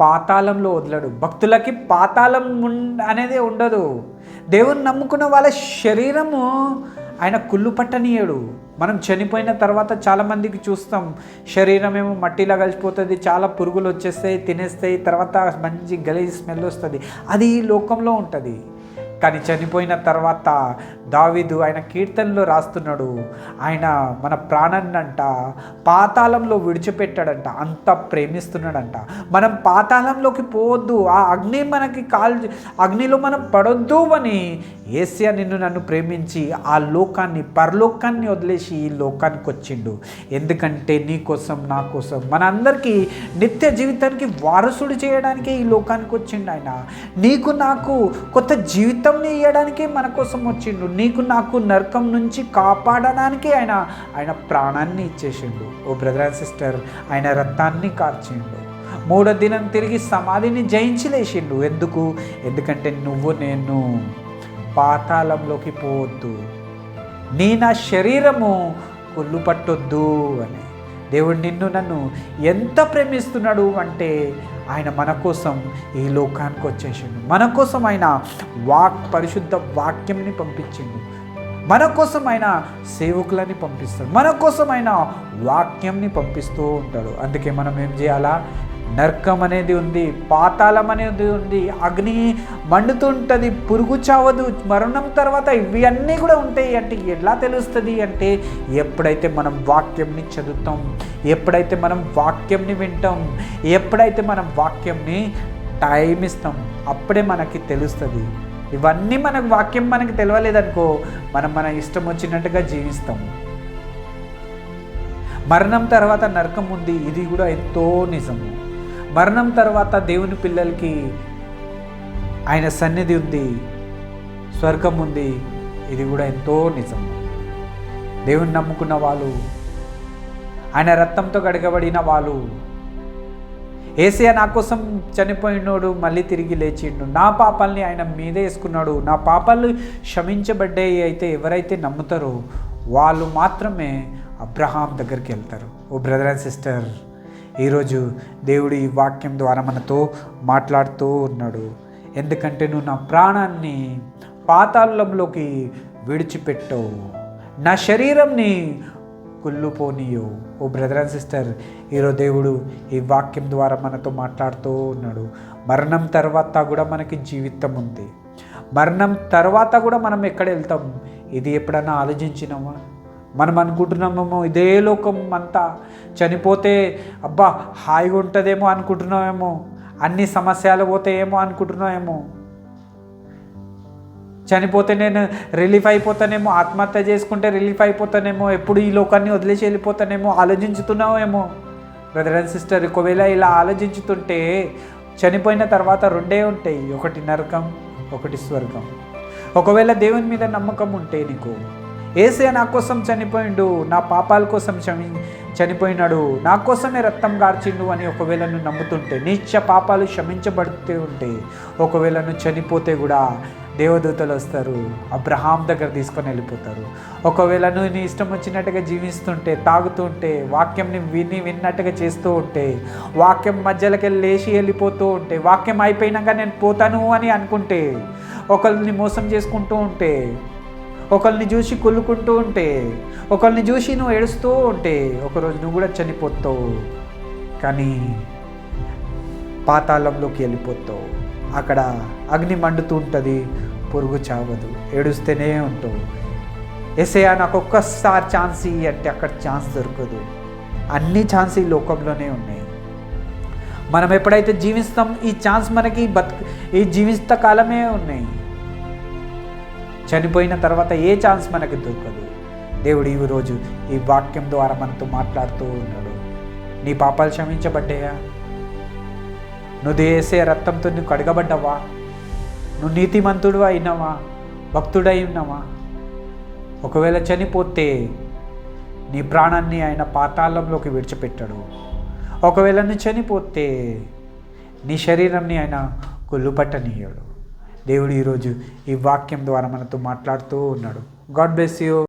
పాతాళంలో వదలడు. భక్తులకి పాతాళం అనేది ఉండదు. దేవుని నమ్ముకున్న వాళ్ళ శరీరము ఆయన కుళ్ళు పట్టనీయడు. మనం చనిపోయిన తర్వాత చాలామందికి చూస్తాం. శరీరం ఏమో మట్టిలా కలిసిపోతుంది చాలా పురుగులు వచ్చేస్తాయి తినేస్తాయి తర్వాత మంచి గలీజ్ స్మెల్ వస్తుంది. అది ఈ లోకంలో ఉంటుంది. కానీ చనిపోయిన తర్వాత దావీదు ఆయన కీర్తనలో రాస్తున్నాడు. ఆయన మన ప్రాణాన్ని అంట పాతాళంలో విడిచిపెట్టాడంట అంత ప్రేమిస్తున్నాడంట. మనం పాతాళంలోకి పోవద్దు ఆ అగ్ని మనకి కాల్ అగ్నిలో మనం పడొద్దు అని ఏసియా నిన్ను నన్ను ప్రేమించి ఆ లోకాన్ని పరలోకాన్ని వదిలేసి ఈ లోకానికి వచ్చిండు. ఎందుకంటే నీ కోసం నా కోసం మన అందరికీ నిత్య జీవితానికి వారసుడు చేయడానికి ఈ లోకానికి వచ్చిండు ఆయన. నీకు నాకు కొత్త జీవితంని ఇవ్వడానికే మన కోసం వచ్చిండు. నీకు నాకు నరకం నుంచి కాపాడడానికి ఆయన ఆయన ప్రాణాన్ని ఇచ్చేసిండు. ఓ బ్రదర్ అండ్ సిస్టర్ ఆయన రక్తాన్ని కార్చిండు. మూడో దినం తిరిగి సమాధిని జయించి లేచిండు. ఎందుకు? ఎందుకంటే నువ్వు నేను పాతాళంలోకి పోవద్దు. నీ నా శరీరము కుళ్ళు పట్టొద్దు అని. దేవుడు నిన్ను నన్ను ఎంత ప్రేమిస్తున్నాడు అంటే ఆయన మన కోసం ఈ లోకానికి వచ్చేసిండు. మన కోసం ఆయన వాక్ పరిశుద్ధ వాక్యంని పంపించిండు. మన కోసం ఆయన సేవకులని పంపిస్తాడు. మన కోసం ఆయన వాక్యంని పంపిస్తూ ఉంటాడు. అందుకే మనం ఏం చేయాలా? నరకం అనేది ఉంది పాతాళం అనేది ఉంది అగ్ని మండుతుంటుంది పురుగు చావదు మరణం తర్వాత ఇవి అన్నీ కూడా ఉంటాయి అంటే ఎలా తెలుస్తుంది అంటే ఎప్పుడైతే మనం వాక్యంని చదువుతాం ఎప్పుడైతే మనం వాక్యంని వింటాం ఎప్పుడైతే మనం వాక్యంని టైం ఇస్తాం అప్పుడే మనకి తెలుస్తుంది. ఇవన్నీ మనకు వాక్యం మనకి తెలియలేదనుకో మనం మన ఇష్టం వచ్చినట్టుగా జీవిస్తాం. మరణం తర్వాత నరకం ఉంది ఇది కూడా ఎంతో నిజము. మరణం తర్వాత దేవుని పిల్లలకి ఆయన సన్నిధి ఉంది స్వర్గం ఉంది. ఇది కూడా ఎంతో నిజం. దేవుని నమ్ముకున్న వాళ్ళు ఆయన రక్తంతో గడగబడిన వాళ్ళు. ఏసయ్య నా కోసం చనిపోయినోడు మళ్ళీ తిరిగి లేచిండు. నా పాపాలని ఆయన మీదే వేసుకున్నాడు. నా పాపాలు క్షమించబడ్డాయి అయితే ఎవరైతే నమ్ముతారో వాళ్ళు మాత్రమే అబ్రహాం దగ్గరికి వెళ్తారు. ఓ బ్రదర్ అండ్ సిస్టర్ ఈరోజు దేవుడు ఈ వాక్యం ద్వారా మనతో మాట్లాడుతూ ఉన్నాడు. ఎందుకంటే నువ్వు నా ప్రాణాన్ని పాతాళంలోకి విడిచిపెట్టవు. నా శరీరంని కుళ్ళుపోనీయో ఓ బ్రదర్ అండ్ సిస్టర్ ఈరోజు దేవుడు ఈ వాక్యం ద్వారా మనతో మాట్లాడుతూ ఉన్నాడు. మరణం తర్వాత కూడా మనకి జీవితం ఉంది. మరణం తర్వాత కూడా మనం ఎక్కడ వెళ్తాం? ఇది ఎప్పుడన్నా ఆలోచించినామా మనం అనుకుంటున్నామేమో ఇదే లోకం అంతా చనిపోతే అబ్బా హాయిగా ఉంటుందేమో అనుకుంటున్నామేమో అన్ని సమస్యలు పోతాయేమో అనుకుంటున్నామేమో. చనిపోతే నేను రిలీఫ్ అయిపోతానేమో ఆత్మహత్య చేసుకుంటే రిలీఫ్ అయిపోతానేమో ఎప్పుడు ఈ లోకాన్ని వదిలేసి వెళ్ళిపోతానేమో ఆలోచించుతున్నావేమో. బ్రదర్ అండ్ సిస్టర్ ఒకవేళ ఇలా ఆలోచించుతుంటే చనిపోయిన తర్వాత రెండే ఉంటాయి ఒకటి నరకం ఒకటి స్వర్గం. ఒకవేళ దేవుని మీద నమ్మకం ఉంటే నీకు ఏసే నా కోసం చనిపోయిండు నా పాపాల కోసం క్షమి చనిపోయినాడు నా కోసమే రక్తం గార్చిండు అని ఒకవేళ నువ్వు నమ్ముతుంటే నిత్య పాపాలు క్షమించబడుతూ ఉంటే ఒకవేళ నువ్వు చనిపోతే కూడా దేవదూతలు వస్తారు అబ్రహాం దగ్గర తీసుకొని వెళ్ళిపోతారు. ఒకవేళ నువ్వు నీ ఇష్టం వచ్చినట్టుగా జీవిస్తుంటే తాగుతుంటే వాక్యంని విని విన్నట్టుగా చేస్తూ ఉంటే వాక్యం మధ్యలోకి వెళ్ళి లేచి వెళ్ళిపోతూ ఉంటే వాక్యం అయిపోయినాక నేను పోతాను అని అనుకుంటే ఒకరిని మోసం చేసుకుంటూ ఉంటే ఒకరిని చూసి కుళ్ళుకుంటూ ఉంటే ఒకరిని చూసి నువ్వు ఏడుస్తూ ఉంటే ఒకరోజు నువ్వు కూడా చనిపోతావు. కానీ పాతాళంలోకి వెళ్ళిపోతావు. అక్కడ అగ్ని మండుతూ ఉంటుంది పురుగు చావదు ఏడుస్తూనే ఉంటావు. ఎసయా నాకు ఒక్కసారి ఛాన్స్ అంటే అక్కడ ఛాన్స్ దొరకదు. అన్ని ఛాన్స్ ఈ లోకంలోనే ఉన్నాయి. మనం ఎప్పుడైతే జీవిస్తాం ఈ ఛాన్స్ మనకి బతు ఈ జీవిత కాలమే ఉన్నాయి. చనిపోయిన తర్వాత ఏ ఛాన్స్ మనకి దొరకదు. దేవుడు ఈ రోజు ఈ వాక్యం ద్వారా మనతో మాట్లాడుతూ ఉన్నాడు. నీ పాపాలు క్షమించబడ్డాయా? నువ్వు దేసే రక్తంతో నువ్వు కడగబడ్డావా? నువ్వు నీతిమంతుడు అయినావా? భక్తుడై ఉన్నావా? ఒకవేళ చనిపోతే నీ ప్రాణాన్ని ఆయన పాతాళంలోకి విడిచిపెట్టాడు. ఒకవేళ నువ్వు చనిపోతే నీ శరీరాన్ని ఆయన కుళ్ళుపట్టనీయడు దేవుడు ఈరోజు ఈ వాక్యం ద్వారా మనతో మాట్లాడుతూ ఉన్నాడు. God bless you